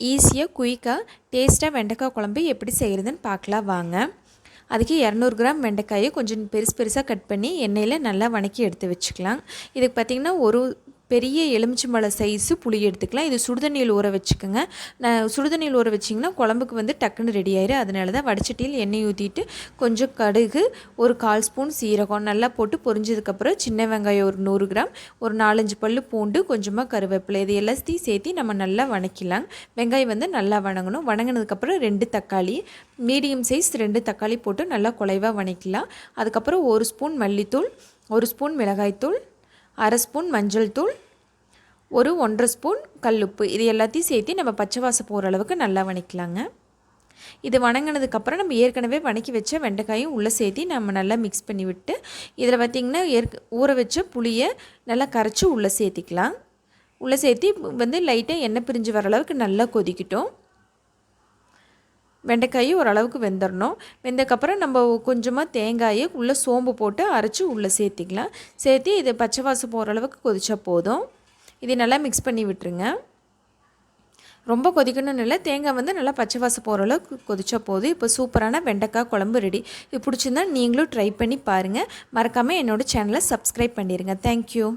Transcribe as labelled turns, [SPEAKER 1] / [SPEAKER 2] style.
[SPEAKER 1] ஈஸியாக குயிக்காக டேஸ்ட்டாக வெண்டைக்காய் குழம்பு எப்படி செய்கிறதுன்னு பார்க்கலாம் வாங்க. அதுக்கு இரநூறு கிராம் வெண்டைக்காயை கொஞ்சம் பெருசு பெருசாக கட் பண்ணி எண்ணெயில் நல்லா வணக்கி எடுத்து வச்சுக்கலாம். இதுக்கு பார்த்திங்கன்னா ஒரு பெரிய எலுமிச்சம்பழ சைஸு புளி எடுத்துக்கலாம். இது சுடுதண்ணியில் ஊற வச்சுக்கோங்க. நான் சுடுதண்ணியில் ஊற வச்சிங்கன்னா குழம்புக்கு வந்து டக்குன்னு ரெடி ஆயிரும் அதனால தான் வடச்சட்டியில் எண்ணெய் ஊற்றிட்டு கொஞ்சம் கடுகு ஒரு கால் ஸ்பூன் சீரகம் நல்லா போட்டு பொரிஞ்சதுக்கப்புறம் சின்ன வெங்காயம் ஒரு நூறு கிராம் ஒரு நாலஞ்சு பல் பூண்டு கொஞ்சமாக கருவேப்பிலை இது எல்லாத்தையும் சேர்த்து நம்ம நல்லா வணக்கிடலாம். வெங்காயம் வந்து நல்லா வணங்கணும். வணங்கினதுக்கப்புறம் ரெண்டு தக்காளி மீடியம் சைஸ் ரெண்டு தக்காளி போட்டு நல்லா குலைவாக வணக்கிலாம் அதுக்கப்புறம் ஒரு ஸ்பூன் மல்லித்தூள் ஒரு ஸ்பூன் மிளகாய்த்தூள் அரை ஸ்பூன் மஞ்சள் தூள் ஒரு ஒன்றரை ஸ்பூன் கல்லுப்பு. இது எல்லாத்தையும் சேர்த்து நம்ம பச்சை வாசம் போகிற அளவுக்கு நல்லா வணக்கலாங்க. இது வணங்கினதுக்கப்புறம் நம்ம ஏற்கனவே வணக்கி வச்ச வெண்டைக்காயும் உள்ளே சேர்த்து நம்ம நல்லா மிக்ஸ் பண்ணி விட்டு இதில் பார்த்திங்கன்னா ஏற்க ஊற வச்ச புளியை நல்லா கரைச்சி உள்ளே சேர்த்திக்கலாம். உள்ளே சேர்த்து வந்து லைட்டாக எண்ணெய் பிரிஞ்சு வர அளவுக்கு நல்லா கொதிக்கிட்டோம். வெண்டைக்காயும் ஓரளவுக்கு வெந்துடணும் வெந்தக்கப்புறம் நம்ம கொஞ்சமாக தேங்காயை உள்ளே சோம்பு போட்டு அரைச்சி உள்ளே சேர்த்திக்கலாம். சேர்த்து இது பச்சை வாசம் போகிற அளவுக்கு கொதிச்சா போதும். இதை நல்லா மிக்ஸ் பண்ணி விட்டுருங்க. ரொம்ப கொதிக்கணும்னு இல்லை தேங்காய் வந்து நல்லா பச்சை வாசம் போகிற அளவுக்கு கொதிச்சா போதும். இப்போ சூப்பரான வெண்டைக்காய் குழம்பு ரெடி இது பிடிச்சிருந்தா நீங்களும் ட்ரை பண்ணி பாருங்கள் மறக்காமல் என்னோடய சேனலை சப்ஸ்கிரைப் பண்ணிடுங்க தேங்க்யூ